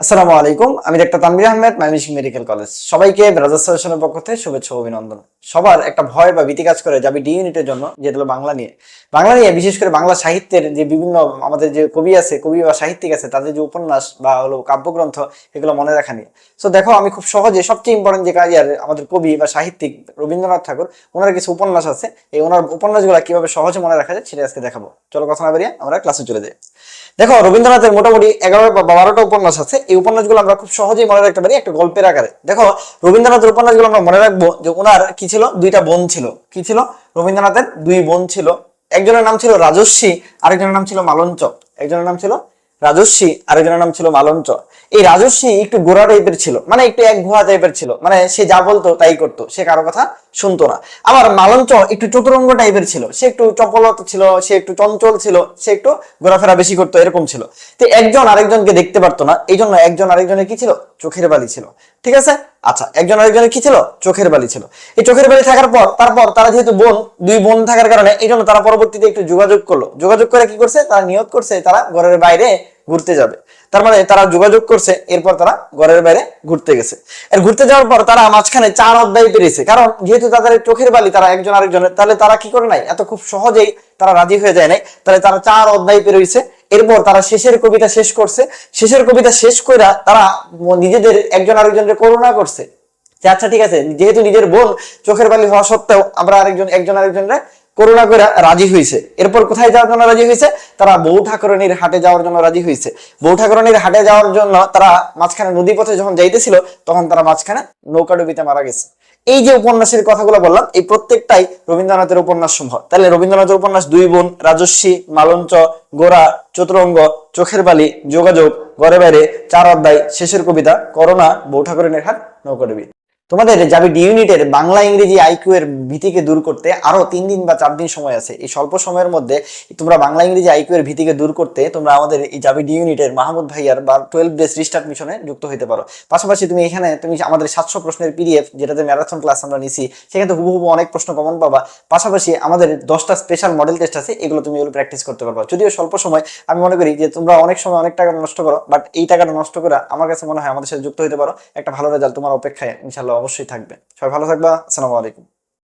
আসসালামু আলাইকুম, আমি doctor Tanvir Ahmed Mymensingh medical college সবাইকে ব্রাজার সলিউশনের পক্ষ থেকে শুভেচ্ছা অভিনন্দন। সবার একটা ভয় বা ভীতি কাজ করে যাবে ডি ইউনিটের জন্য যেটা হলো বাংলা নিয়ে। বাংলা নিয়ে বিশেষ করে বাংলা সাহিত্যের যে বিভিন্ন আমাদের যে কবি আছে, কবি বা সাহিত্যিক আছে, তাদের যে উপন্যাস বা হলো কাব্যগ্রন্থ, এগুলো মনে রাখা নিয়ে। সো দেখো, আমি খুব সহজে সবচেয়ে ইম্পর্টেন্ট যে কাজ আমাদের কবি বা সাহিত্যিক রবীন্দ্রনাথ ঠাকুর, ওনার কিছু উপন্যাস আছে। এই ওনার উপন্যাসগুলো কীভাবে সহজে মনে রাখা যায় সেটা আজকে দেখাবো। চলো কথা না বেরিয়ে আমরা ক্লাসে চলে যাই। দেখো, রবীন্দ্রনাথের মোটামুটি এগারো বা বারোটা উপন্যাস আছে। এই উপন্যাসগুলো আমরা খুব সহজেই মনে রাখতে পারি একটা গল্পের আকারে। দেখো, রবীন্দ্রনাথের উপন্যাসগুলো আমরা মনে রাখব যে ওনার কি ছিল? দুইটা বোন ছিল। কি ছিল? রবীন্দ্রনাথের দুই বোন ছিল। একজনের নাম ছিল রাজস্বী, আরেকজনের নাম ছিল মালঞ্চ। একজনের নাম ছিল রাজস্বী, আরেকজনের নাম ছিল মালঞ্চ। এই রাজস্বী একটু গোড়া টাইপের ছিল মানে একটু এক ভুয়া টাইপের ছিল মানে সে যা বলতো তাই করতো, সে কারও কথা শুনতো না। আবার মালঞ্চ একটু চতুরঙ্গ টাইপের ছিল, সে একটু চপলত ছিল, সে একটু চঞ্চল ছিল, সে একটু ঘোরাফেরা বেশি করতো, এরকম ছিল। তো একজন আরেকজনকে দেখতে পারতো না এই জন্য একজন আরেকজনের কি ছিল? চোখের বালি ছিল। ঠিক আছে? আচ্ছা একজন আরেকজনের কি ছিল? চোখের বালি ছিল। এই চোখের বালি থাকার পর, তারপর তারা যেহেতু বোন, দুই বোন থাকার কারণে এই জন্য তারা পরবর্তীতে একটু যোগাযোগ করল। যোগাযোগ করে কি করছে? তারা নিয়োগ করছে, তারা ঘরের বাইরে ঘুরতে যাবে। তার মানে তারা যোগাযোগ করছে, এরপর তারা ঘরের বাইরে ঘুরতে গেছে। আর ঘুরতে যাওয়ার পর তারা মাঝখানে চার অধ্যায় পেরেছে কারণ যেহেতু তাদের চোখের বালি, তারা একজন আরেকজনের, তাহলে তারা কি করে নাই? এত খুব সহজেই তারা রাজি হয়ে যায় নাই। তাহলে তারা চার অধ্যায় পেরেছে এরপর তারা শেষের কবিতা শেষ করছে। শেষের কবিতা শেষ করে তারা নিজেদের একজন আরেকজনকে করুণা করছে। আচ্ছা ঠিক আছে, যেহেতু নিজের বোন চোখের বালি হওয়া সত্ত্বেও আমরা আরেকজন, একজন আরেকজনের করুণা করে রাজি হয়েছে এরপর কোথায় যাওয়ার জন্য রাজি হয়েছে তারা বউ ঠাকুরনির হাটে যাওয়ার জন্য রাজি হয়েছে বউ ঠাকুরনির হাটে যাওয়ার জন্য তারা মাঝখানে নদী পথে যখন যাইতেছিল, তখন তারা মাঝখানে নৌকা ডুবিতে মারা গেছে। এই যে উপন্যাসের কথাগুলো বললাম, এই প্রত্যেকটাই রবীন্দ্রনাথের উপন্যাস সমূহ তাহলে রবীন্দ্রনাথের উপন্যাস দুই বোন, রাজস্বী, মালঞ্চ, গোরা, চতুরঙ্গ, চোখের বালি, যোগাযোগ ঘরে বাইরে, চার অধ্যায়, শেষের কবিতা, করোনা, বউ ঠাকুরনের হাট, নৌকা ডুবি। তোমাদের যাবে ডি ইউনিটের বাংলা, ইংরেজি আইকিউ এর ভীতিকে দূর করতে আরও তিন দিন বা চার দিন সময় আছে। এই স্বল্প সময়ের মধ্যে তোমরা বাংলা, ইংরেজি আইকিউ এর ভীতিকে দূর করতে তোমরা আমাদের এই যাবে ডি ইউনিটের মাহমুদ ভাইয়ার বা টুয়েলভ ডেজ রিস্টার্ট মিশনে যুক্ত হতে পারো। পাশাপাশি তুমি এখানে তুমি আমাদের সাতশো প্রশ্নের পিডিএফ যেটাতে ম্যারাথন ক্লাস আমরা নিছি, সেখানে হুবহু অনেক প্রশ্ন কমন পাবা। পাশাপাশি আমাদের দশটা স্পেশাল মডেল টেস্ট আছে, এগুলো তুমি এগুলো প্র্যাকটিস করতে পারবা। যদিও স্বল্প সময়, আমি মনে করি যে তোমরা অনেক সময় অনেক টাকা নষ্ট করো বাট এই টাকাটা নষ্ট করা আমার কাছে মনে হয় আমাদের সাথে যুক্ত হতে পারো। একটা ভালো রেজাল্ট তোমার অপেক্ষায় ইনশাল্লাহ অবশ্যই থাকবে সবাই ভালো থাকবা। আসসালামু আলাইকুম।